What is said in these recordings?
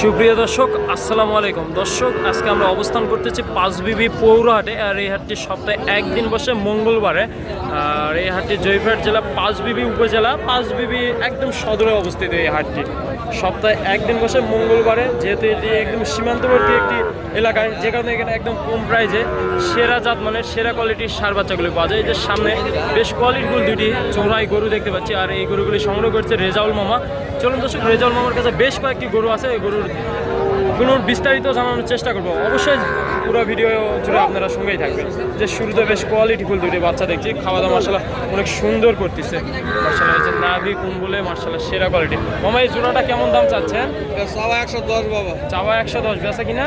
সুপ্রিয় দর্শক, আসসালামু আলাইকুম। দর্শক, আজকে আমরা অবস্থান করতেছি পাঁচ পাঁচবিবি পৌরহাটে, আর এই হাটটি সপ্তাহে একদিন বসে মঙ্গলবারে। আর এই হাটটি জয়পুরহাট জেলা পাঁচ বিবি উপজেলা পাঁচ পাঁচবিবি একদম সদরে অবস্থিত এই হাটটি। সপ্তাহে একদিন বসে মঙ্গলবারে, যেহেতু এটি একদম সীমান্তবর্তী একটি এলাকায় যে কারণে এখানে একদম কম প্রাইজে সেরা জাত মানে সেরা কোয়ালিটির সার বাচ্চাগুলি পাওয়া যায়। যে সামনে বেশ কোয়ালিটিফুল দুটি চোরাই গরু দেখতে পাচ্ছি, আর এই গরুগুলি সংগ্রহ করছে রেজাউল মামা। চলুন দর্শক, রেজাউল মামার কাছে বেশ কয়েকটি গরু আছে, এই গরুর গরুর বিস্তারিত জানানোর চেষ্টা করব। অবশ্যই পুরো ভিডিও জুড়ে আপনারা সঙ্গেই থাকবেন। যে শুরুতে বেশ কোয়ালিটিফুল দুটি বাচ্চা দেখছি। খাওয়া দাওয়া মার্শাল্লাহ অনেক সুন্দর করতেছে। মার্শাল্লাহ যে নাভি কুম্বলে মার্শাল্লাহ সেরা কোয়ালিটি মামা এই জোড়াটা কেমন দাম চাচ্ছেন? সবা একশো দশ বাবা। চাওয়া একশো দশ বেচা কিনা?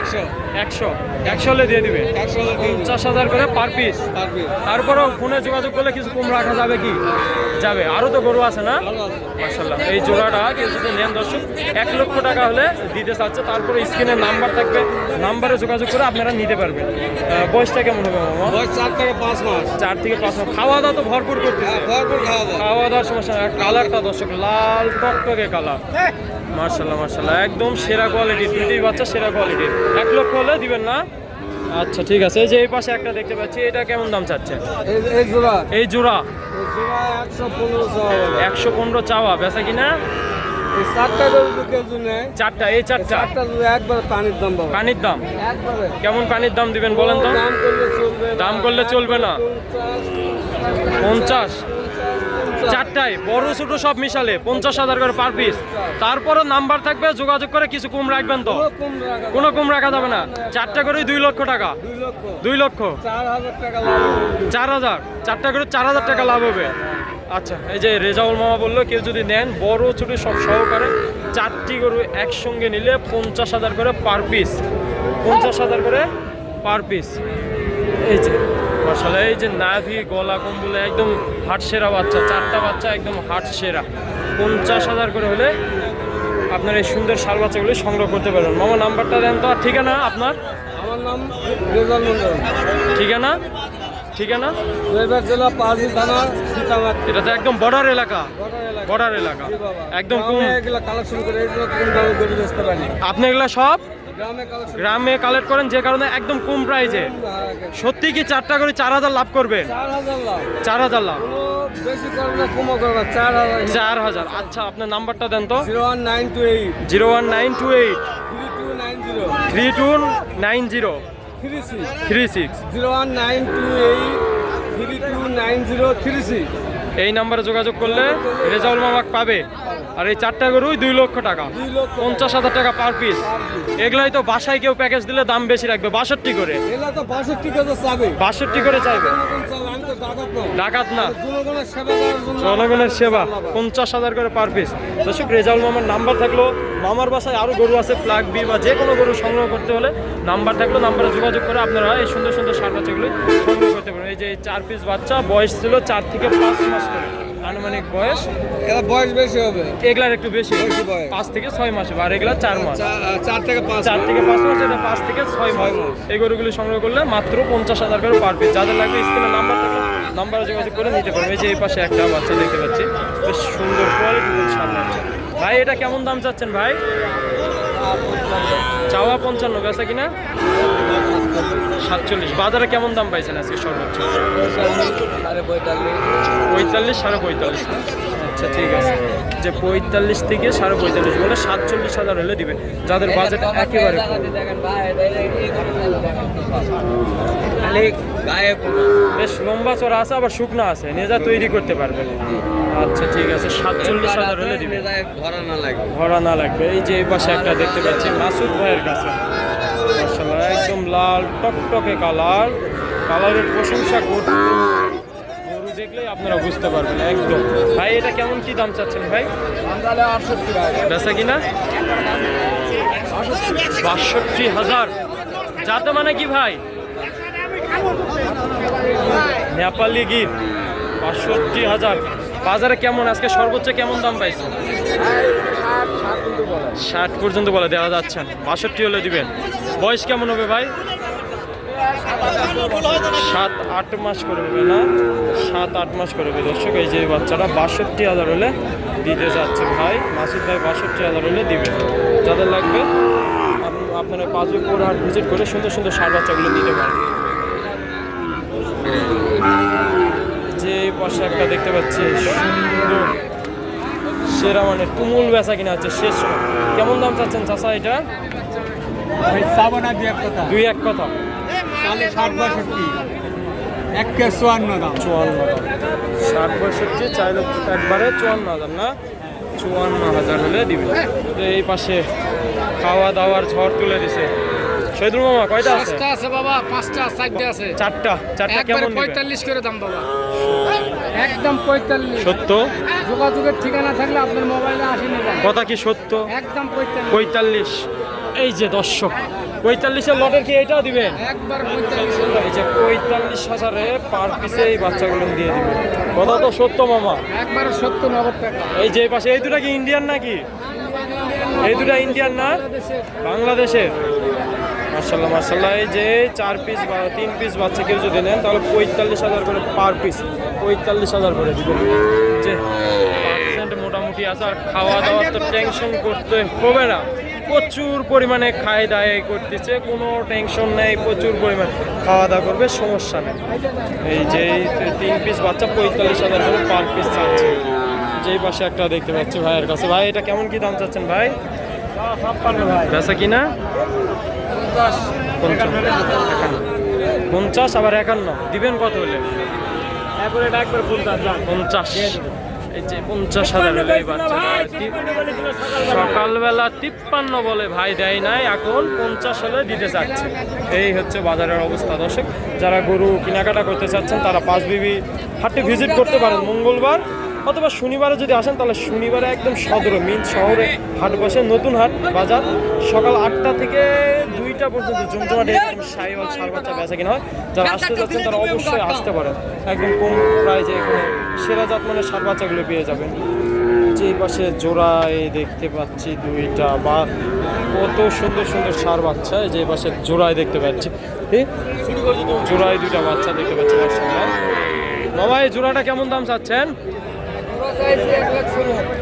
একশো। একশো। একশো হলে দিয়ে দিবে। পঞ্চাশ হাজার করে পার পিস তারপরেও ফোনে যোগাযোগ করলে কিছু কম রাখা যাবে কি? যাবে। আরও তো গরু আছে না? মার্শাল্লাহ এই জোড়াটা যদি নেন দর্শক এক লক্ষ টাকা হলে দিতে চাচ্ছে। তারপরে স্ক্রিনে নাম্বার থাকবে। নাম্বারে যোগাযোগ করে আপনারা নিতে পারবেন। বয়সটা কেমন? হবে বয়স চার থেকে পাঁচ মাস। চার থেকে পাঁচ মাস। খাওয়া দাওয়া তো ভরপুর করতেছে। হ্যাঁ, ভরপুর খাওয়া দাওয়া। খাওয়া দাওয়ার সমস্যা কালারটা দর্শক লাল টকটকে কালার মার্শাল্লাহ মার্শাল্লাহ একদম সেরা কোয়ালিটির দুটি বাচ্চা সেরা কোয়ালিটির এক লক্ষ হলে দিবেন না? আচ্ছা ঠিক আছে। এই যে এই পাশে একটা দেখতে পাচ্ছি। এটা কেমন দাম চাচ্ছে? এই জোড়া। এই জোড়া। একশো পনেরো চাওয়া। বেচা কিনা? চারটা গরু নেয় চারটা এই চারটা? চারটা একবার পানির দাম পানির দাম? একবারে। কেমন পানির দাম দিবেন বলেন তো? দাম করলে চলবে না। দাম করলে চলবে না। পঞ্চাশ। চারটায় বড় ছোট সব মিশালে পঞ্চাশ হাজার করে পার পিস তারপরও নাম্বার থাকবে যোগাযোগ করে কিছু কম রাখবেন তো? কোনো কম রাখা যাবে না। চারটা করে দুই লক্ষ টাকা। দুই লক্ষ। চার হাজার টাকা লাভ হবে। চার হাজার। চারটা করে চার হাজার টাকা লাভ হবে। আচ্ছা এই যে রেজাউল মামা বলল কেউ যদি নেন বড় ছোট সব সহকারে চারটি গরু একসঙ্গে নিলে পঞ্চাশ হাজার করে পার পিস পঞ্চাশ হাজার করে পার পিস এই যে মশালা এই যে নাভি গলা কম্বলে একদম হাট সেরা বাচ্চা চারটা বাচ্চা একদম হাট সেরা। পঞ্চাশ হাজার করে হলে আপনার এই সুন্দর শাল বাচ্চাগুলি সংগ্রহ করতে পারবেন। মামা নাম্বারটা দেন তো আর ঠিকানা আপনার? আমার নাম ঠিকানা? ঠিকানা জয়বাগ জেলা পাঁচই থানা সীতামার এটা তো একদম বর্ডার এলাকা। বর্ডার এলাকা। একদম কম গ্রামে কালেকশন করে এগুলো কোন দামে গরু বেচতে পারি? আপনি এগুলো সব গ্রামে কালেক্ট করেন যে কারণে একদম কম প্রাইজে সত্যি কি চারটা করে চার হাজার লাভ করবে চার হাজার লাভ। চার হাজার আচ্ছা আপনার নাম্বারটা দেন তো। Zero one nine two eight. Zero one nine two eight. Three two nine zero. Three six zero one nine two eight three two nine zero three six এই নাম্বারে যোগাযোগ করলে রেজাউল মামাক পাবে। আর এই চারটা গরুই দুই লক্ষ টাকা। পঞ্চাশ হাজার টাকা পার পিস এগুলাই তো বাসায় কেউ প্যাকেজ দিলে দাম বেশি রাখবে বাষট্টি করে। বাষট্টি করে চাইবে। ডাকাত না। জনগণের সেবা পঞ্চাশ হাজার করে পার পিস দর্শক রেজাউল মামার নাম্বার থাকল। মামার বাসায় আরও গরু আছে প্লাগ বি বা যে কোনো গরু সংগ্রহ করতে হলে নাম্বার থাকল নাম্বারে যোগাযোগ করে আপনারা এই সুন্দর সুন্দর সার বাচ্চাগুলো সংগ্রহ করতে পারেন। এই যে এই চার পিস বাচ্চা বয়স ছিল চার থেকে পাঁচ মাস করে। আনুমানিক বয়স? এরা বয়স বেশি হবে। এগুলার একটু বেশি। পাঁচ থেকে ছয় মাস আর এগুলা চার মাস। চার থেকে পাঁচ চার থেকে পাঁচ মাস এটা পাঁচ থেকে ছয় মাস। এই গরুগুলি সংগ্রহ করলে মাত্র পঞ্চাশ হাজার করে পার পিস যাদের লাগবে স্ক্রিনে নাম্বার থাকে নাম্বারে যোগাযোগ করে নিতে পারবে। যে এই পাশে একটা বাচ্চা দেখতে পাচ্ছি। বেশ সুন্দর কোয়ালিটি সামনে ভাই এটা কেমন দাম চাচ্ছেন ভাই? চাওয়া পঞ্চান্ন বেচা কিনা? সাতচল্লিশ। বাজারে কেমন দাম পাইছেন আজকে সর্বোচ্চ? পঁয়তাল্লিশ পঁয়তাল্লিশ সাড়ে পঁয়তাল্লিশ। আচ্ছা ঠিক আছে। যে পঁয়তাল্লিশ থেকে সাড়ে পঁয়তাল্লিশ বলে সাতচল্লিশ হাজার হলে দিবেন। যাদের বাজেট একেবারে কম। বেশ লম্বা চড়া আছে আবার শুকনো আছে নিজা তৈরি করতে পারবে। আচ্ছা ঠিক আছে সাতচল্লিশ হাজার হলে দিবে। ধরা না লাগে ভরা না লাগবে। এই যে এই পাশে একটা দেখতে পাচ্ছি মাসুদ ভাইয়ের কাছে। একদম লাল টকটকে কালার। কালারের প্রশংসা করতে গরু দেখলেই আপনারা বুঝতে পারবেন একদম। ভাই এটা কেমন কি দাম চাচ্ছেন ভাই। বেচা কিনা? বাষট্টি হাজার। যাতে মানে কি ভাই? নেপালি গির বাষট্টি হাজার। বাজারে কেমন? আজকে সর্বোচ্চ কেমন দাম পাইছে? ষাট পর্যন্ত বলে, দেওয়া যাচ্ছে না। বাষট্টি হলে দিবেন। বয়স কেমন হবে ভাই? সাত, আট মাস করে হবে না? সাত, আট মাস করে হবে। দর্শক, এই যে বাচ্চাটা বাষট্টি হাজার হলে দিতে যাচ্ছে ভাই। মাসুদ ভাই বাষট্টি হাজার হলে দিবে। যাদের লাগবে আপনারা পাঁচবে পুরো হাট ভিজিট করে সুন্দর সুন্দর সার বাচ্চাগুলো দিতে পারেন যে পাশে একটা দেখতে পাচ্ছি সুন্দর সেরা মানে তুমুল বেচা কিনা হচ্ছে শেষ কেমন দাম চাচ্ছেন চাষা এটা? দুই এক কথা। চুয়ান্ন দাম। চুয়ান্ন হাজার ষাট পঁয়ষট্টি চাইলে একবারে চুয়ান্ন হাজার না? চুয়ান্ন হাজার হলে দিবে এই পাশে খাওয়া দাওয়ার ঝড় তুলে দিছে। শহীদুল মামা কয়টা আছে? পাঁচটা আছে বাবা পাঁচটা চারটে আছে। চারটা চারটা কেমন দিবে পঁয়তাল্লিশ করে দাম বাবা। একদম পঁয়তাল্লিশ। সত্য? যোগাযোগের ঠিকানা থাকলে আপনার মোবাইলে আসে নেবেন কথা কি সত্য? একদম পঁয়তাল্লিশ। পঁয়তাল্লিশ। এই যে দর্শক পঁয়তাল্লিশের লটের কি এটাও দিবেন? একবার এই যে পঁয়তাল্লিশ হাজারে পার পিসে এই বাচ্চাগুলো দিয়ে দিবে কথা তো সত্য মামা। একবার সত্তর নগদ টাকা। এই যে পাশে এই দুটা কি ইন্ডিয়ান নাকি? এই দুটা ইন্ডিয়ান না? বাংলাদেশের। মার্শাল্লাহ মার্শাল্লাহ এই যে চার পিস বা তিন পিস বাচ্চা কেউ যদি নেন তাহলে পঁয়তাল্লিশ হাজার করে পার পিস পঁয়তাল্লিশ হাজার করে দিবেন। যে পার্সেন্ট মোটামুটি আছে আর খাওয়া দাওয়ার তো টেনশন করতে হবে না। প্রচুর পরিমাণে খায় দায় করতেছে কোনো টেনশন নেই প্রচুর পরিমাণে। খাওয়া দাওয়া করবে সমস্যা নেই। এই যে তিন পিস বাচ্চা পঁয়তাল্লিশ হাজার করে পার পিস চাচ্ছে। যেই পাশে একটা দেখতে পাচ্ছি ভাইয়ের কাছে। ভাই এটা কেমন কি দাম চাচ্ছেন ভাই। বেচা কিনা? পঞ্চাশ। আবার একান্ন। দিবেন কত হলে? পঞ্চাশ। এই যে পঞ্চাশ হাজার হলে সকালবেলা। তিপ্পান্ন বলে ভাই দেয় নাই এখন পঞ্চাশ হলে দিতে চাচ্ছে। এই হচ্ছে বাজারের অবস্থা দর্শক। যারা গরু কেনাকাটা করতে চাচ্ছেন তারা পাঁচ বিবি হাটে ভিজিট করতে পারেন। মঙ্গলবার অথবা শনিবারে যদি আসেন, তাহলে শনিবারে একদম সদরে মিন শহরে হাট বসে, নতুন হাট বাজার। সকাল আটটা থেকে দুইটা পর্যন্ত জমজমাটে একদম সাইওয়াল, সার বাচ্চা বেচা কিনা হয়। যারা আসতে যাচ্ছেন, তারা অবশ্যই আসতে পারেন। একদম কম প্রাইজে এখানে সেরা জাত মানে সার বাচ্চাগুলো পেয়ে যাবেন। যে পাশে জোড়ায় দেখতে পাচ্ছি দুইটা, বা কত সুন্দর সুন্দর সার বাচ্চা, যে পাশে জোড়ায় দেখতে পাচ্ছি। জোড়ায় দুইটা বাচ্চা দেখতে পাচ্ছি মামা এই জোড়াটা কেমন দাম চাচ্ছেন?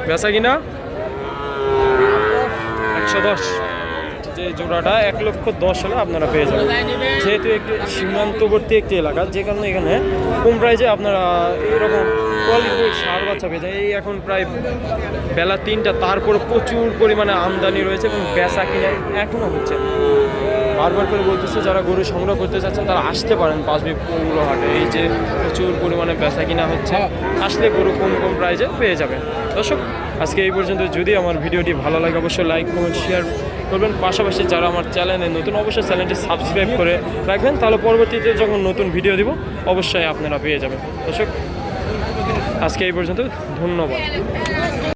বেচা কিনা একশো দশ। যে জোড়াটা এক লক্ষ দশ হলে আপনারা পেয়ে যাবেন। যেহেতু একটি সীমান্তবর্তী একটি এলাকা, যে কারণে এখানে কম প্রাইজে আপনারা এইরকম কোয়ালিটির সার বাচ্চা পেয়ে যায় এই এখন প্রায় বেলা তিনটা, তারপর প্রচুর পরিমাণে আমদানি রয়েছে এবং বেচা কিনে এখনও হচ্ছে। বারবার করে বলতেছে, যারা গরু সংগ্রহ করতে চাচ্ছেন তারা আসতে পারেন পাঁচবি পৌর হাটে। এই যে প্রচুর পরিমাণে বেচা কিনা হচ্ছে, আসলে গরু কম কম প্রাইজে পেয়ে যাবেন। দর্শক, আজকে এই পর্যন্ত। যদি আমার ভিডিওটি ভালো লাগে, অবশ্যই লাইক, কমেন্ট, শেয়ার করবেন। পাশাপাশি যারা আমার চ্যানেলে নতুন, অবশ্যই চ্যানেলটি সাবস্ক্রাইব করে রাখবেন। তাহলে পরবর্তীতে যখন নতুন ভিডিও দিব, অবশ্যই আপনারা পেয়ে যাবেন। দর্শক, আজকে এই পর্যন্ত, ধন্যবাদ।